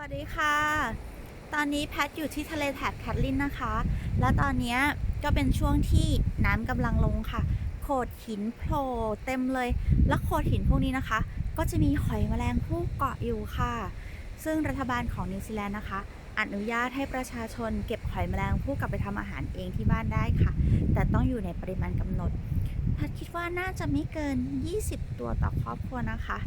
วัสดีค่ะ ตอนนี้แพทอยู่ที่ทะเลแถบแคทลินนะคะ และตอนนี้ก็เป็นช่วงที่น้ำกำลังลงค่ะ โขดหินโผล่เต็มเลย และโขดหินพวกนี้นะคะ ก็จะมีหอยแมลงภู่เกาะอยู่ค่ะ ซึ่งรัฐบาลของนิวซีแลนด์นะคะ อนุญาตให้ประชาชนเก็บหอยแมลงภู่กลับไปทำอาหารเองที่บ้านได้ค่ะ แต่ต้องอยู่ในปริมาณกำหนดแพทคิดว่าน่าจะไม่เกิน 20 ตัวต่อครอบครัวนะคะ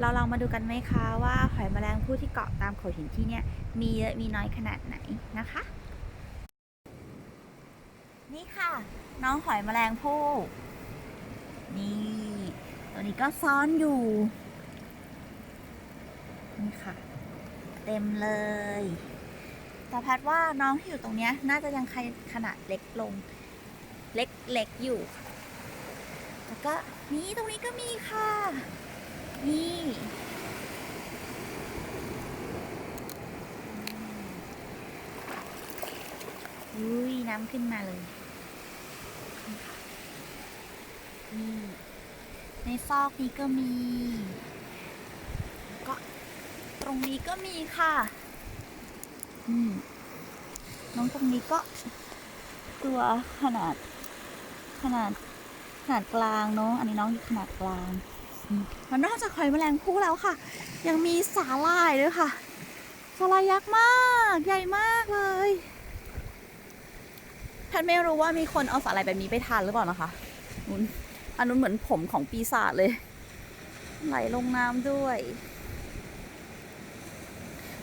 เราลองมาดูกันไหมคะว่าหอยแมลงภู่ที่เกาะตามโขดหินที่เนี่ยมีเยอะมีน้อยขนาดไหนนะคะ นี่ค่ะ น้องหอยแมลงภู่นี่ตัวนี้ก็ซ่อนอยู่ นี่ค่ะ เต็มเลยแต่แพทว่าน้องที่อยู่ตรงนี้น่าจะยังขนาดเล็กลง เล็กๆอยู่แล้วก็นี่ตรงนี้ก็มีค่ะ นี่ อุ้ยน้ำขึ้นมาเลย นี่ ในซอกนี้ก็มี ก็ตรงนี้ก็มีค่ะ อืม น้องตรงนี้ก็ตัวขนาด ขนาดขนาดกลางเนาะ อันนี้น้องอยู่ขนาดกลาง แล้วนอกจากหอยแมลงภู่แล้วค่ะ ยังมีสาหร่ายด้วยค่ะสาหร่ายยักษ์มาก ใหญ่มากเลยแพทย์ไม่รู้ว่ามีคนเอาสาหร่ายแบบนี้ไปทานหรือเปล่านะคะนุนอันนู้นเหมือนผมของปีศาจเลย ไหลลงน้ำด้วย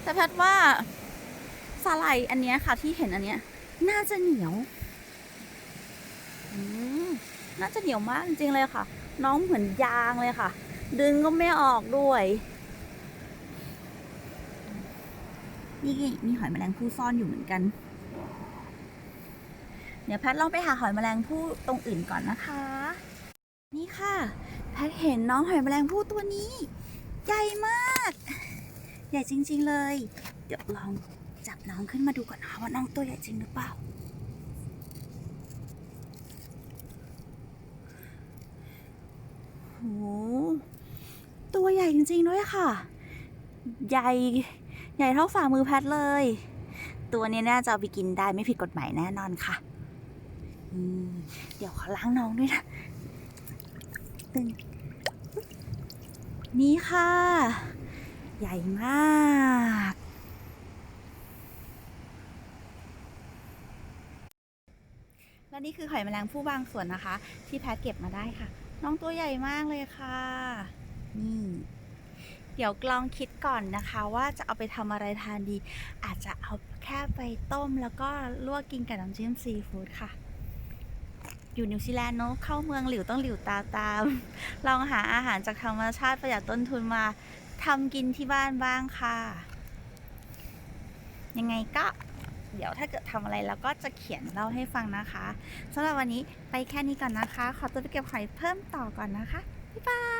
แต่แพทว่าสาหร่ายอันเนี้ยค่ะที่เห็นอันเนี้ย น่าจะเหนียวน่าจะเหนียวมากจริงๆเลยค่ะ น้องเหมือนยางเลยค่ะ ดึงก็ไม่ออกด้วย นี่มีหอยแมลงภู่ซ่อนอยู่เหมือนกัน เดี๋ยวแพทลองไปหาหอยแมลงภู่ตรงอื่นก่อนนะคะ นี่ค่ะ แพทเห็นน้องหอยแมลงภู่ตัวนี้ ใหญ่มาก ใหญ่จริง ๆเลย เดี๋ยวลองจับน้องขึ้นมาดูก่อนนะว่าน้องตัวใหญ่จริงหรือเปล่า หตัวใหญ่จริงๆด้วยค่ะ ใหญ่ ใหญ่เท่าฝ่ามือแพทเลย ตัวนี้น่าจะเอาไปกินได้ไม่ผิดกฎหมายแน่นอนค่ะ เดี๋ยวขอล้างน้องด้วยนะตึงนี่ค่ะ ใหญ่มากและนี่คือหอยแมลงภู่บางส่วนนะคะ ที่แพทเก็บมาได้ค่ะ น้องตัวใหญ่มากเลยค่ะ นี่ เดี๋ยวลองคิดก่อนนะคะว่าจะเอาไปทำอะไรทานดี อาจจะเอาแค่ไปต้มแล้วก็ลวกกินกับน้ำจิ้มซีฟู้ดค่ะ อยู่นิวซีแลนด์เนอะเข้าเมืองหลิวต้องหลิวตาตาม ลองหาอาหารจากธรรมชาติประหยัดต้นทุนมาทำกินที่บ้านบ้างค่ะ ยังไงก็ เดี๋ยวถ้าเกิดทำอะไรแล้วก็จะเขียนเล่าให้ฟังนะคะสำหรับวันนี้ไปแค่นี้ก่อนนะคะ ขอตัวไปเก็บหอยเพิ่มต่อก่อนนะคะบ๊ายบาย